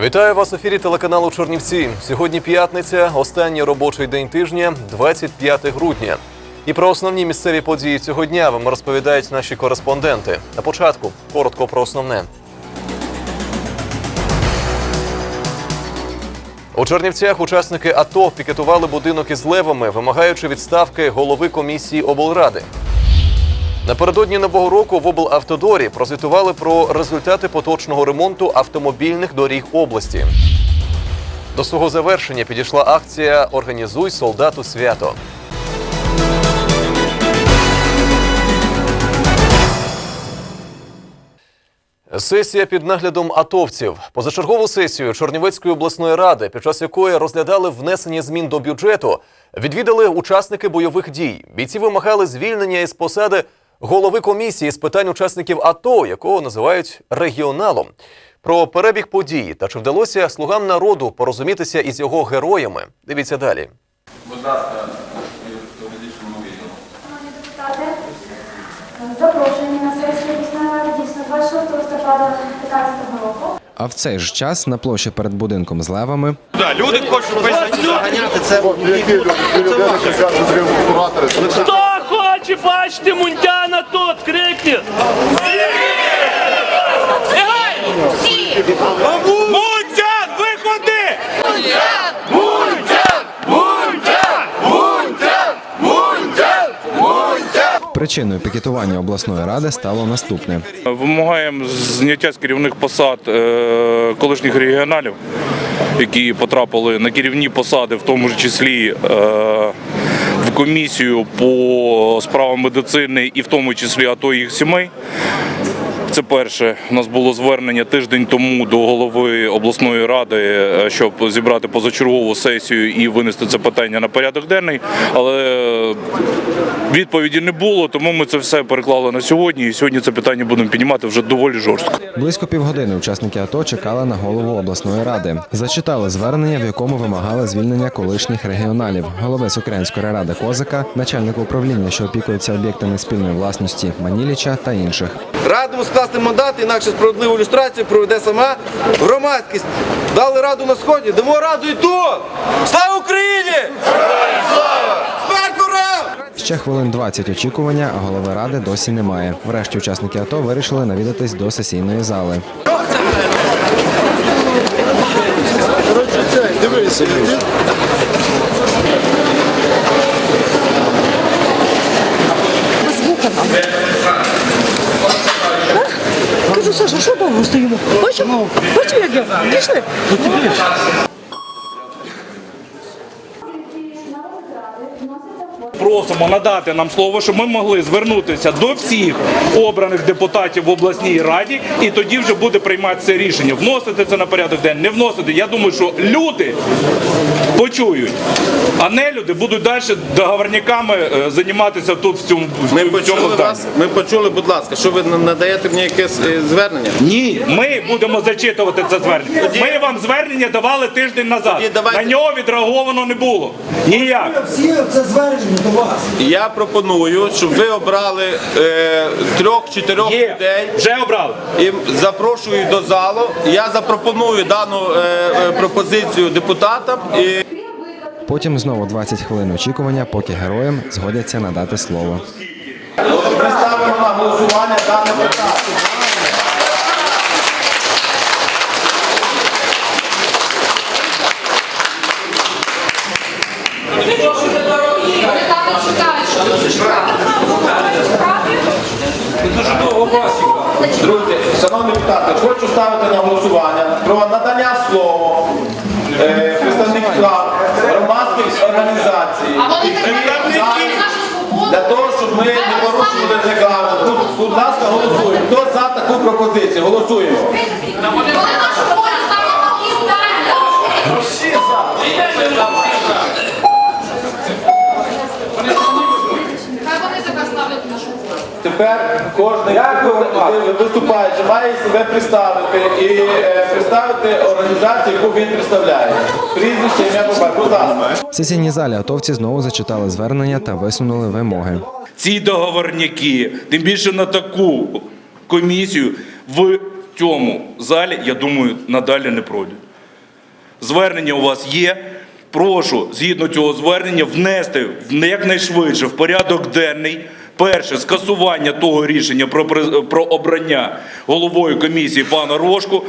Вітаю вас в ефірі телеканалу Чорнівці. Сьогодні п'ятниця, останній робочий день тижня, 25 грудня. І про основні місцеві події цього дня вам розповідають наші кореспонденти. На початку коротко про основне. У Чернівцях учасники АТО пікетували будинок із левами, вимагаючи відставки голови комісії облради. Напередодні нового року в облавтодорі прозвітували про результати поточного ремонту автомобільних доріг області. До свого завершення підійшла акція Організуй солдату свято. Сесія під наглядом атовців. Позачергову сесію Чорнівецької обласної ради, під час якої розглядали внесення змін до бюджету, відвідали учасники бойових дій. Бійці вимагали звільнення із посади голови комісії з питань учасників АТО, якого називають регіоналом. Про перебіг подій та чи вдалося слугам народу порозумітися із його героями. Дивіться далі. Будь ласка, в юридичному відділу. Шановні депутати, запрошені на сесію ради дійсно 26 листопада 2015 року. А в цей ж час на площі перед будинком з левами Да, Люди хочуть заганяти це. Які люди? Люди кажуть, реєстратори. Хоче бачити Мунтяна тут? Крикніть! Мунтян, виходи! причиною пікетування обласної ради стало наступне. Вимагаємо зняття з керівних посад е, колишніх регіоналів, які потрапили на керівні посади, в тому ж числі е, комісію по справам медицини і в тому числі АТО їх сімей. Це перше. У нас було звернення тиждень тому до голови обласної ради, е, щоб зібрати позачергову сесію і винести це питання на порядок денний. Але відповіді не було, тому ми це все переклали на сьогодні. І сьогодні це питання будемо піднімати вже доволі жорстко. Близько півгодини учасники АТО чекали на голову обласної ради. Зачитали звернення, в якому вимагали звільнення колишніх регіоналів, голови Сукрянської ради Козака, начальника управління, що опікується об'єктами спільної власності Маніліча та інших. Радимо скласти мандат, інакше справедливу ілюстрацію проведе сама громадськість. Дали раду на сході, дамо раду і тут! Слава Україні! Ще хвилин 20 очікування, а голови ради досі немає. Врешті учасники АТО вирішили навідатись до сесійної зали. Дивися, Бачив? Бачив, як я? Пішли? Просимо надати нам слово, щоб ми могли звернутися до всіх обраних депутатів в обласній раді, і тоді вже буде прийматися рішення. Вносити це на порядок денний, не вносити. Я думаю, що люди почують, а не люди будуть далі договорниками е, займатися тут в цьому, в Ми цьому почули вас. Ми почули, будь ласка, що ви надаєте мені якесь е, звернення? Ні, ми будемо зачитувати це звернення. Ми вам звернення давали тиждень назад. На нього відреаговано не було. Ніяк. Я пропоную, щоб ви обрали е, трьох-чотирьох Є. людей Вже обрали. і запрошую до залу. Я запропоную дану е, е, пропозицію депутатам і. Потім знову 20 хвилин очікування, поки героям згодяться надати слово. Представимо на голосування дане питання. Друзі, шановні депутати, хочу ставити на голосування про надання слова е, представникам громадських організацій. Для того, щоб ми не порушували регламент. Будь- Будь ласка, голосуємо. Хто за таку пропозицію? Голосуємо. Коли нашу волю ставимо і станемо. Хай вони тебе ставлять нашу волю. Тепер кожен виступаючий має себе представити і е, представити організацію, яку він представляє. Прізвище, ім'я по батьку. Будь. В сесійній залі атовці знову зачитали звернення та висунули вимоги. Ці договорняки, тим більше на таку комісію, в в цьому залі, я думаю, надалі не пройдуть. Звернення у вас є. Прошу, згідно цього звернення, внести якнайшвидше в порядок денний. Перше скасування того рішення про, про обрання головою комісії пана Рожку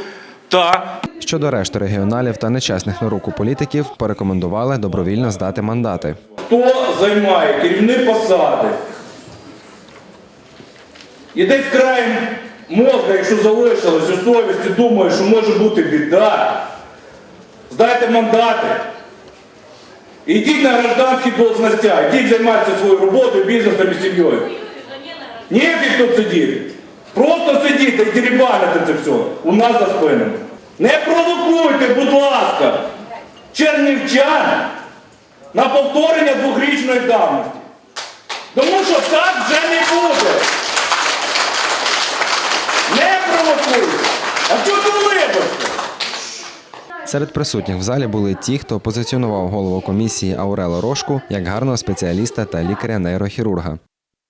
та Щодо решти регіоналів та нечесних на руку політиків, порекомендували добровільно здати мандати. хто займає керівні посади. І десь краєм мозга, якщо залишилось у совісті, думає, що може бути біда. Здайте мандати. І йдіть на гражданські должностя, йдіть займатися своєю роботою, бізнесом і сім'єю. Нефіг тут сидіти. Просто сидіти і дерибанити це все у нас за спинами. Не провокуйте, будь ласка, чернівчан на повторення двохрічної давності. Тому що так вже не буде. Не провокуйте. А чого ти улибишся? Серед присутніх в залі були ті, хто позиціонував голову комісії Аурела Рожку як гарного спеціаліста та лікаря-нейрохірурга.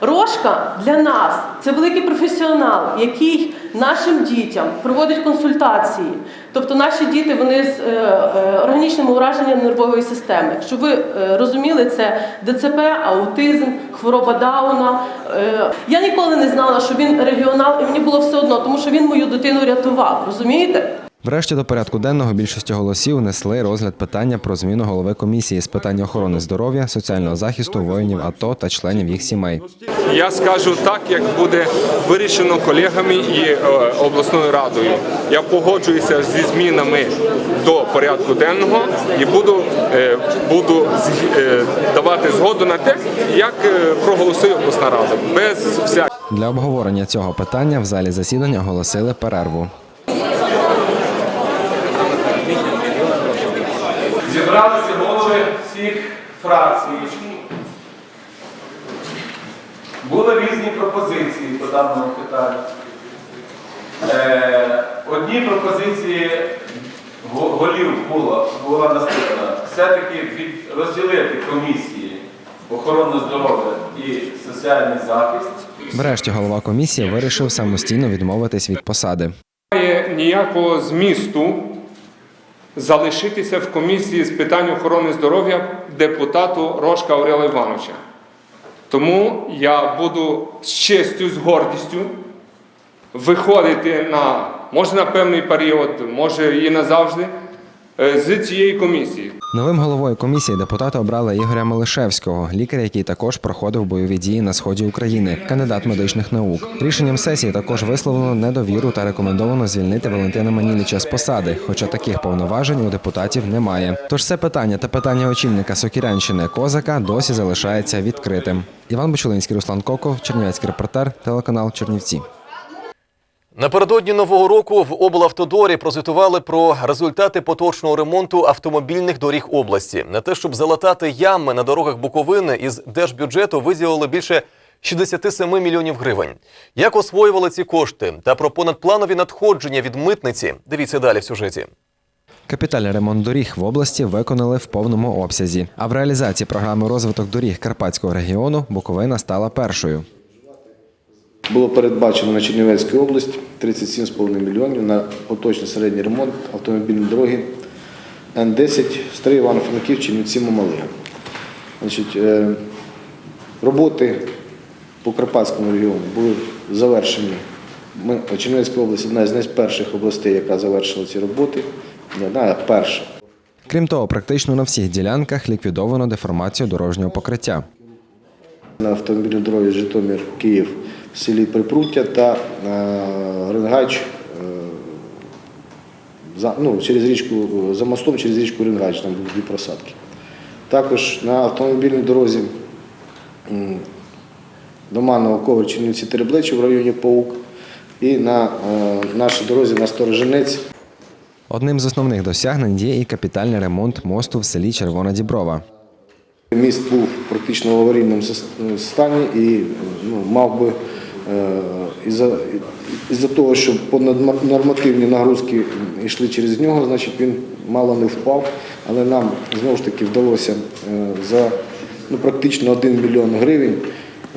Рожка для нас це великий професіонал, який нашим дітям проводить консультації. Тобто наші діти вони з е, е, органічним ураженням нервової системи. Щоб ви е, розуміли, це ДЦП, аутизм, хвороба Дауна. Я ніколи не знала, що він регіонал, і мені було все одно, тому що він мою дитину рятував. Розумієте? Врешті до порядку денного більшості голосів несли розгляд питання про зміну голови комісії з питань охорони здоров'я, соціального захисту воїнів АТО та членів їх сімей. Я скажу так, як буде вирішено колегами і е, обласною радою. Я погоджуюся зі змінами до порядку денного і буду, е, буду е, давати згоду на те, як проголосує обласна рада. Без всяких. Для обговорення цього питання в залі засідання оголосили перерву. Зібралися голови всіх фракцій. Були різні пропозиції по даному питанню. Е, одні пропозиції голів було, була наступна. Все-таки від, розділити комісії охорони здоров'я і соціальний захист. Врешті голова комісії вирішив самостійно відмовитись від посади. Немає ніякого змісту залишитися в комісії з питань охорони здоров'я депутату Рожка Орела Івановича. Тому я буду з честю, з гордістю виходити на, може на певний період, може і назавжди, е, з цієї комісії. Новим головою комісії депутати обрали Ігоря Малишевського, лікаря, який також проходив бойові дії на сході України, кандидат медичних наук. Рішенням сесії також висловлено недовіру та рекомендовано звільнити Валентина Маніліча з посади, хоча таких повноважень у депутатів немає. Тож це питання та питання очільника Сокірянщини Козака досі залишається відкритим. Іван Бочулинський, Руслан Коков, Чернівецький репортер, телеканал Чернівці. Напередодні нового року в облавтодорі прозвітували про результати поточного ремонту автомобільних доріг області. На те, щоб залатати ями на дорогах Буковини, із держбюджету виділили більше 67 мільйонів гривень. Як освоювали ці кошти та про понадпланові надходження від митниці? Дивіться далі в сюжеті. Капітальний ремонт доріг в області виконали в повному обсязі. А в реалізації програми розвиток доріг Карпатського регіону Буковина стала першою. Було передбачено на Чернівецькій області 37,5 мільйонів на поточний середній ремонт автомобільної дороги Н-10 Старий Івано-Франків Чернівці Мамалига. Значить, е, роботи по Карпатському регіону були завершені. Ми, Чернівецька область одна з найперших областей, яка завершила ці роботи. Не одна, а перша. Крім того, практично на всіх ділянках ліквідовано деформацію дорожнього покриття. на автомобільній дорозі Житомир-Київ в селі Припруття та е, Ренгач е, ну, через річку, за мостом через річку Ренгач, там були дві просадки. Також на автомобільній дорозі м, Доманово Ковер Чернівці Тереблечі в районі Паук і на е, нашій дорозі на Сторожинець Одним з основних досягнень є і капітальний ремонт мосту в селі Червона Діброва. Міст був практично в аварійному стані і ну, мав би із-за, із-за того, що понаднормативні нагрузки йшли через нього, значить він мало не впав, але нам знову ж таки вдалося е, за ну, практично 1 мільйон гривень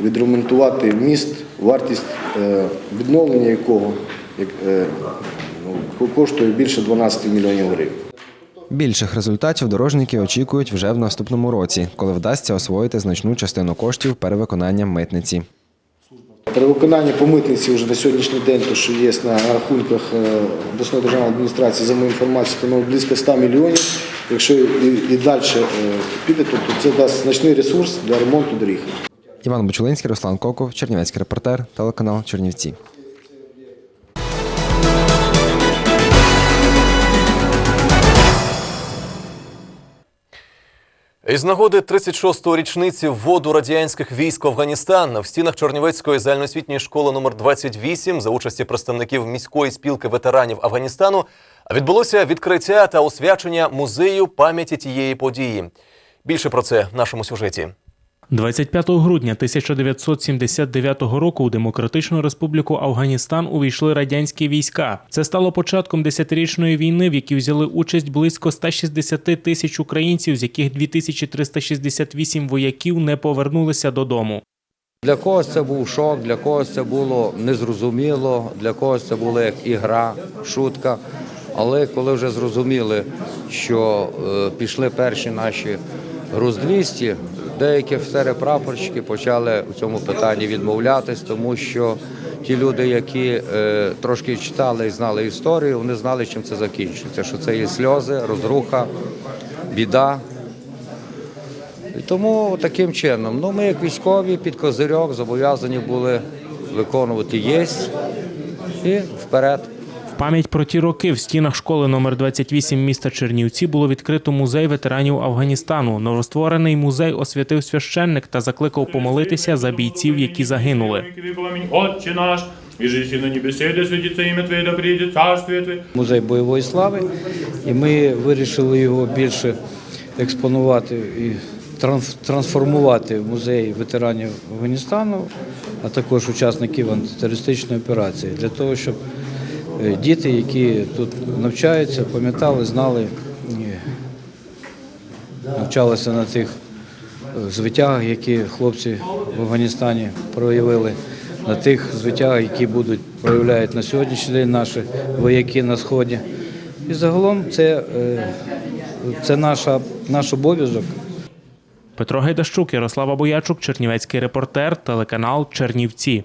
відремонтувати міст, вартість е, відновлення якого як, е, ну, коштує більше 12 мільйонів гривень. Більших результатів дорожники очікують вже в наступному році, коли вдасться освоїти значну частину коштів перевиконанням митниці. Перевиконання по митниці вже на сьогоднішній день, то що є на рахунках е, обласної державної адміністрації, за моєю інформацією, становить близько 100 мільйонів. Якщо і, і далі е, піде, то, це дасть значний ресурс для ремонту доріг. Іван Бучулинський, Руслан Коков, Чернівецький репортер, телеканал Чернівці. Із нагоди 36-ї річниці вводу радянських військ в Афганістан в стінах Чорнівецької загальноосвітньої школи номер 28 за участі представників міської спілки ветеранів Афганістану відбулося відкриття та освячення музею пам'яті тієї події. Більше про це в нашому сюжеті. 25 грудня 1979 року у Демократичну Республіку Афганістан увійшли радянські війська. Це стало початком десятирічної війни, в якій взяли участь близько 160 тисяч українців, з яких 2368 вояків не повернулися додому. Для когось це був шок, для когось це було незрозуміло, для когось це була як ігра, шутка. Але коли вже зрозуміли, що е, пішли перші наші груз-200, деякі офіцери-прапорщики почали у цьому питанні відмовлятись, тому що ті люди, які е, трошки читали і знали історію, вони знали, чим це закінчиться. Що це є сльози, розруха, біда. І тому таким чином, ну ми як військові під козирьок зобов'язані були виконувати єсть і вперед. Пам'ять про ті роки в стінах школи номер 28 міста Чернівці було відкрито музей ветеранів Афганістану. Новостворений музей освятив священник та закликав помолитися за бійців, які загинули. Отче наш, і на небесі, да святиться ім'я Твоє, да прийде царствие Твоє. Музей бойової слави, і ми вирішили його більше експонувати і транс- трансформувати в музей ветеранів Афганістану, а також учасників антитерористичної операції, для того, щоб діти, які тут навчаються, пам'ятали, знали, навчалися на тих е, звитягах, які хлопці в Афганістані проявили, на тих звитягах, які будуть проявляють на сьогоднішній день наші вояки на сході. І загалом це, е, це наша, наш обов'язок. Петро Гайдащук, Ярослава Боячук, Чернівецький репортер, телеканал Чернівці.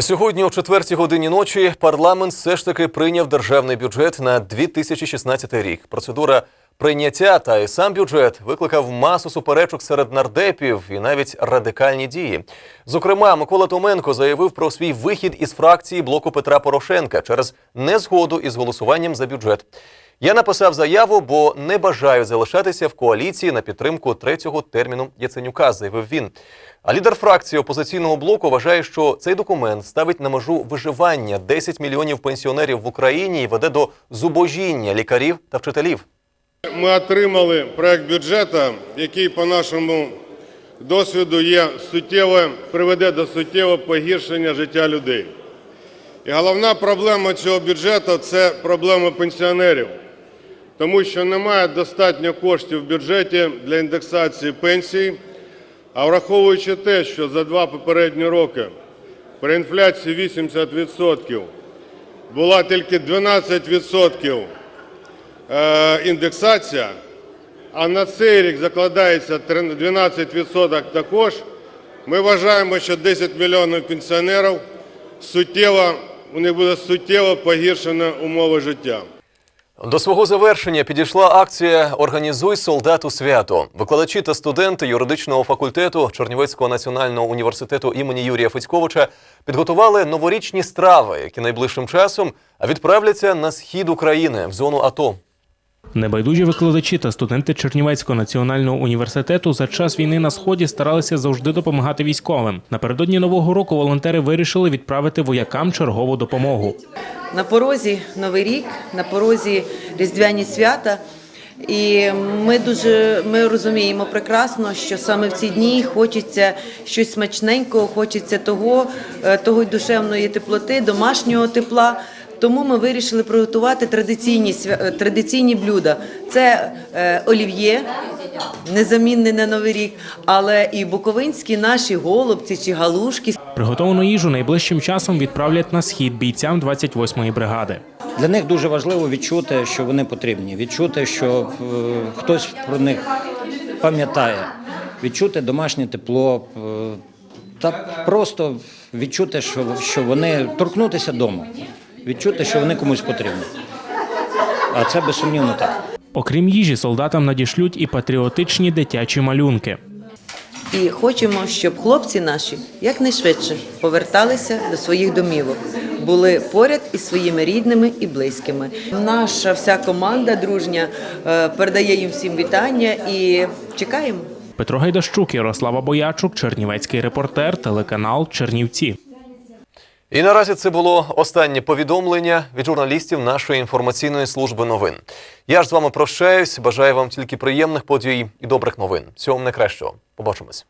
Сьогодні о четвертій годині ночі парламент все ж таки прийняв державний бюджет на 2016 рік. Процедура прийняття та і сам бюджет викликав масу суперечок серед нардепів і навіть радикальні дії. Зокрема, Микола Томенко заявив про свій вихід із фракції блоку Петра Порошенка через незгоду із голосуванням за бюджет. Я написав заяву, бо не бажаю залишатися в коаліції на підтримку третього терміну Яценюка, заявив він. А лідер фракції опозиційного блоку вважає, що цей документ ставить на межу виживання 10 мільйонів пенсіонерів в Україні і веде до зубожіння лікарів та вчителів. Ми отримали проект бюджету, який, по нашому досвіду, є суттєво, приведе до суттєвого погіршення життя людей. І головна проблема цього бюджету це проблема пенсіонерів, тому що немає достатньо коштів в бюджеті для індексації пенсій. А враховуючи те, що за два попередні роки при інфляції 80% була тільки 12% е, індексація, а на цей рік закладається 12% також, ми вважаємо, що 10 мільйонів пенсіонерів суттєво, у них буде суттєво погіршено умови життя. До свого завершення підійшла акція Організуй солдату свято. Викладачі та студенти юридичного факультету Чернівецького національного університету імені Юрія Федьковича підготували новорічні страви, які найближчим часом відправляться на схід України в зону АТО. Небайдужі викладачі та студенти Чернівецького національного університету за час війни на сході старалися завжди допомагати військовим. Напередодні нового року волонтери вирішили відправити воякам чергову допомогу. На порозі Новий рік, на порозі Різдвяні свята. І ми дуже ми розуміємо прекрасно, що саме в ці дні хочеться щось смачненького, хочеться того, е, того й душевної теплоти, домашнього тепла. Тому ми вирішили приготувати традиційні е, традиційні блюда. Це е, олів'є, незамінне на новий рік, але і буковинські наші голубці чи галушки. Приготовану їжу найближчим часом відправлять на схід бійцям 28-ї бригади. Для них дуже важливо відчути, що вони потрібні, відчути, що е, хтось про них пам'ятає, відчути домашнє тепло е, та просто відчути, що, що вони торкнутися дому, відчути, що вони комусь потрібні. А це безсумнівно так. Окрім їжі, солдатам надішлють і патріотичні дитячі малюнки. І хочемо, щоб хлопці наші якнайшвидше поверталися до своїх домівок, були поряд із своїми рідними і близькими. Наша вся команда дружня е, передає їм всім вітання і чекаємо. Петро Гайдащук, Ярослава Боячук, Чернівецький репортер, телеканал Чернівці. І наразі це було останнє повідомлення від журналістів нашої інформаційної служби новин. Я ж з вами прощаюсь. Бажаю вам тільки приємних подій і добрих новин. Всього вам найкращого. Побачимось.